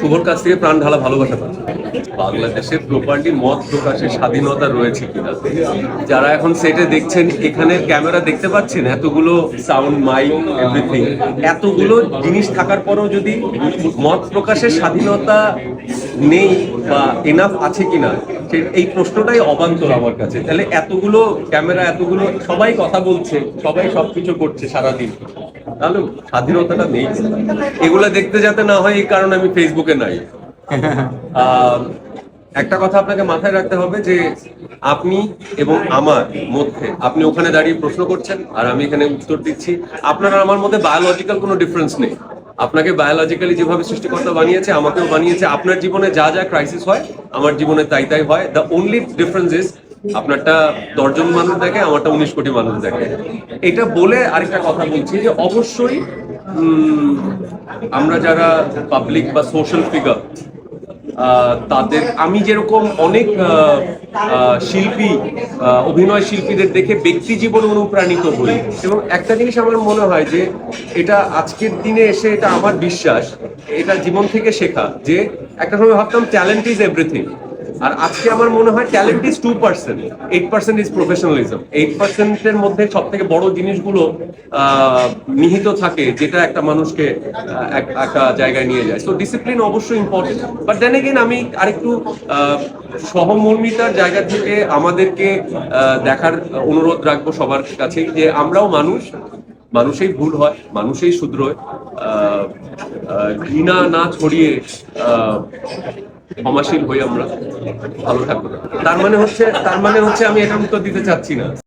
শুভর কাছ থেকে প্রাণ ঢালা ভালোবাসা পাচ্ছি। বাংলাদেশের প্রপার্টি মত প্রকাশের স্বাধীনতা রয়েছে কিনা? যারা এখন সেটে দেখছেন, এখানে ক্যামেরা দেখতে পাচ্ছেন? এতগুলো সাউন্ড মাইক এভরিথিং এতগুলো জিনিস থাকার পরেও যদি মত প্রকাশের স্বাধীনতা নেই বা এনাফ আছে কিনা এই প্রশ্নটাই অবান্তর আমার কাছে। তাহলে এতগুলো ক্যামেরা এতগুলো সবাই কথা বলছে, সবাই সবকিছু করছে সারাদিন। তাহলে স্বাধীনতাটা নেই এগুলা দেখতে যাতে না হয়, এই কারণে আমি ফেসবুকে নাই। একটা কথা আপনাকে মাথায় রাখতে হবে যে আপনি এবং আমার মধ্যে, আপনি ওখানে দাঁড়িয়ে প্রশ্ন করছেন, আর আমি এখানে উত্তর দিচ্ছি। আপনার আমার মধ্যে বায়োলজিক্যাল কোনো ডিফারেন্স নেই। আপনাকে বায়োলজিক্যালি যেভাবে সৃষ্টিকর্তা বানিয়েছে, আমাকেও বানিয়েছে। আপনার জীবনে যা যা ক্রাইসিস হয়, আমার জীবনে তাই তাই হয়। দ্য অনলি ডিফারেন্স ইজ আপনারটা দশজন মানুষ দেখে, আমারটা উনিশ কোটি মানুষ দেখে। এটা বলে আরেকটা কথা বলছি যে অবশ্যই আমরা যারা পাবলিক বা সোশ্যাল ফিগার তাদের, আমি যেরকম অনেক শিল্পী অভিনয় শিল্পীদের দেখে ব্যক্তি জীবন অনুপ্রাণিত হই, এবং একটা জিনিস আমার মনে হয় যে এটা আজকের দিনে এসে এটা আমার বিশ্বাস, এটা জীবন থেকে শেখা যে একটা সময় ভাবতাম ট্যালেন্ট ইজ এভরিথিং আর আজকে আমার মনে হয় talent is two percent eight percent is professionalism eight পার্সেন্টের মধ্যে সব থেকে বড় জিনিসগুলো নিহিত থাকে যেটা একটা মানুষকে একটা জায়গায় নিয়ে যায়। তো ডিসিপ্লিন অবশ্যই ইম্পর্টেন্ট বাট দেন এগেন আমি আরেকটু সহমর্মিতার জায়গা থেকে আমাদেরকে দেখার অনুরোধ রাখব সবার কাছে যে আমরাও মানুষ মানুষেই ভুল হয় মানুষেই আহ, আহ, ঘৃণা না ছড়িয়ে ক্ষমাশীল হই আমরা, ভালো থাকব তার মানে হচ্ছে তার মানে হচ্ছে আমি এটা উত্তর দিতে চাচ্ছি না।